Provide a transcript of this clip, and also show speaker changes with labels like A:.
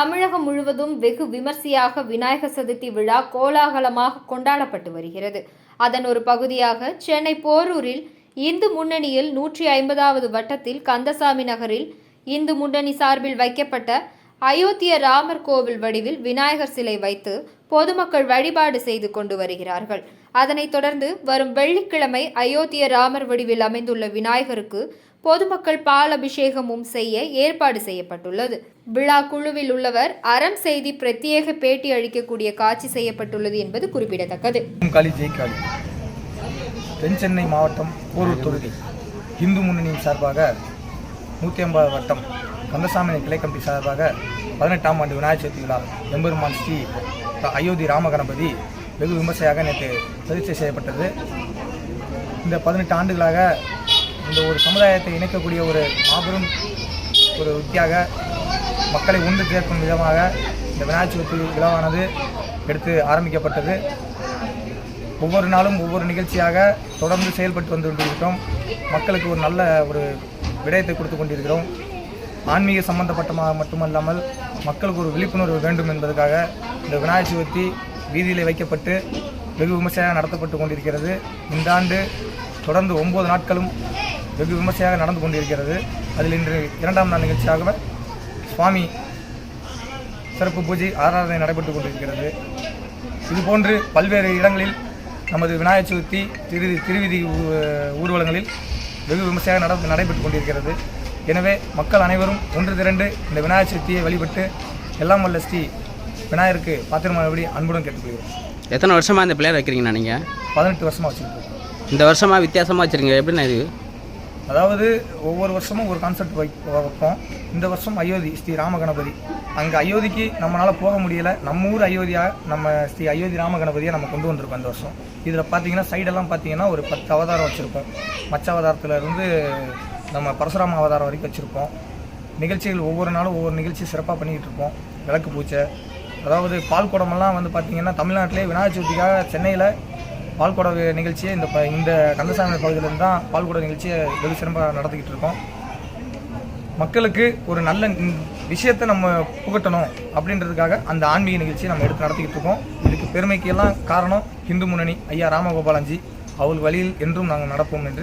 A: தமிழகம் முழுவதும் வெகு விமர்சையாக விநாயகர் சதுர்த்தி விழா கோலாகலமாக கொண்டாடப்பட்டு வருகிறது. அதன் ஒரு பகுதியாக சென்னை போரூரில் இந்து முன்னணியில் நூற்றி ஐம்பதாவது வட்டத்தில் கந்தசாமி நகரில் இந்து முன்னணி சார்பில் வைக்கப்பட்ட அயோத்திய ராமர் கோவில் வடிவில் விநாயகர் சிலை வைத்து பொதுமக்கள் வழிபாடு செய்து கொண்டு வருகிறார்கள். அதனைத் தொடர்ந்து வரும் வெள்ளிக்கிழமை அயோத்திய ராமர் வடிவில் அமைந்துள்ள விநாயகருக்கு பொதுமக்கள் பால் அபிஷேகமும் செய்ய ஏற்பாடு செய்யப்பட்டுள்ளது. விழா குழுவில் உள்ளவர் அறம் செய்தி பிரத்யேக பேட்டி அளிக்கக்கூடிய காட்சி செய்யப்பட்டுள்ளது என்பது குறிப்பிடத்தக்கது.
B: தென் சென்னை மாவட்டம் போரூர் தொகுதி. இந்து முன்னணியின் சார்பாக நூற்றி ஐம்பது வட்டம் கந்தசாமி கிளை கமிட்டி சார்பாக பதினெட்டாம் ஆண்டு விநாயகர் சதுர்த்தி விழா எம்பெருமான் ஸ்ரீ அயோத்தி ராமகணபதி வெகு விமர்சையாக நேற்று பிரதிஷ்டை செய்யப்பட்டது. இந்த பதினெட்டு ஆண்டுகளாக இந்த ஒரு சமுதாயத்தை இணைக்கக்கூடிய ஒரு மாபெரும் ஒரு உத்தியாக மக்களை ஒன்று சேர்க்கும் விதமாக இந்த விநாயகர் சதுர்த்தி விழாவானது எடுத்து ஆரம்பிக்கப்பட்டது. ஒவ்வொரு நாளும் ஒவ்வொரு நிகழ்ச்சியாக தொடர்ந்து செயல்பட்டு வந்து கொண்டிருக்கிறோம் மக்களுக்கு ஒரு நல்ல ஒரு விடயத்தை கொடுத்து கொண்டிருக்கிறோம். ஆன்மீக சம்பந்தப்பட்டமாக மட்டுமல்லாமல் மக்களுக்கு ஒரு விழிப்புணர்வு வேண்டும் என்பதற்காக இந்த விநாயகர் சதுர்த்தி வீதியிலே வைக்கப்பட்டு வெகு விமர்சையாக நடத்தப்பட்டு கொண்டிருக்கிறது. இந்த ஆண்டு தொடர்ந்து ஒன்பது நாட்களும் வெகு விமர்சையாக நடந்து கொண்டிருக்கிறது. அதில் இன்று இரண்டாம் நாள் நிகழ்ச்சியாக சுவாமி சிறப்பு பூஜை ஆராதனை நடைபெற்று கொண்டிருக்கிறது. இதுபோன்று பல்வேறு இடங்களில் நமது விநாயகர் சதுர்த்தி திரு திருவிதி ஊ- ஊர்வலங்களில் வெகு விமர்சையாக நட நடைபெற்று கொண்டிருக்கிறது. எனவே மக்கள் அனைவரும் ஒன்று திரண்டு இந்த விநாயகர் சதுர்த்தியை வழிபட்டு எல்லாம் வல்ல ஸ்ரீ விநாயகருக்கு பாத்திரமானபடி அன்புடன் கேட்டுக்கொள்கிறோம்.
C: எத்தனை வருஷமாக இந்த பிள்ளையார் வைக்கிறீங்கண்ணா நீங்கள்
B: பதினெட்டு வருஷமாக வச்சுருக்கோம்.
C: இந்த வருஷமாக வித்தியாசமாக வச்சுருங்க எப்படிண்ணா இது?
B: அதாவது ஒவ்வொரு வருஷமும் ஒரு கான்செப்ட் வைப்போம். இந்த வருஷம் அயோத்தி ஸ்ரீ ராமகணபதி. அங்கே அயோத்திக்கு நம்மளால் போக முடியல. நம்ம ஊர் அயோத்தியா நம்ம ஸ்ரீ அயோத்தி ராமகணபதியை நம்ம கொண்டு வந்திருக்கோம் இந்த வருஷம். இதில் பார்த்தீங்கன்னா சைடெல்லாம் பார்த்தீங்கன்னா ஒரு பத்து அவதாரம் வச்சுருப்போம். மச்ச அவதாரத்தில் இருந்து நம்ம பரசுராம அவதாரம் வரைக்கும் வச்சுருப்போம். நிகழ்ச்சிகள் ஒவ்வொரு நாளும் ஒவ்வொரு நிகழ்ச்சி சிறப்பாக பண்ணிக்கிட்டு இருப்போம். விளக்கு பூச்சை அதாவது பால் குடமெல்லாம் வந்து பார்த்திங்கன்னா தமிழ்நாட்டிலே விநாயகர் சதுர்த்திக்காக சென்னையில் பால்குட நிகழ்ச்சியை இந்த ப- இந்த கந்தசாமி பகுதியிலேருந்து தான் பால்குட நிகழ்ச்சியை வெகு சிறப்பாக நடத்திக்கிட்டு இருக்கோம். மக்களுக்கு ஒரு நல்ல விஷயத்தை நம்ம புகட்டணும் அப்படின்றதுக்காக அந்த ஆன்மீக நிகழ்ச்சியை நம்ம எடுத்து நடத்திக்கிட்டு இருக்கோம். இதுக்கு பெருமைக்கு எல்லாம் காரணம் இந்து முன்னணி ஐயா ராமகோபாலஞ்சி அவள் வழியில் என்றும் நாங்கள் நடப்போம் என்று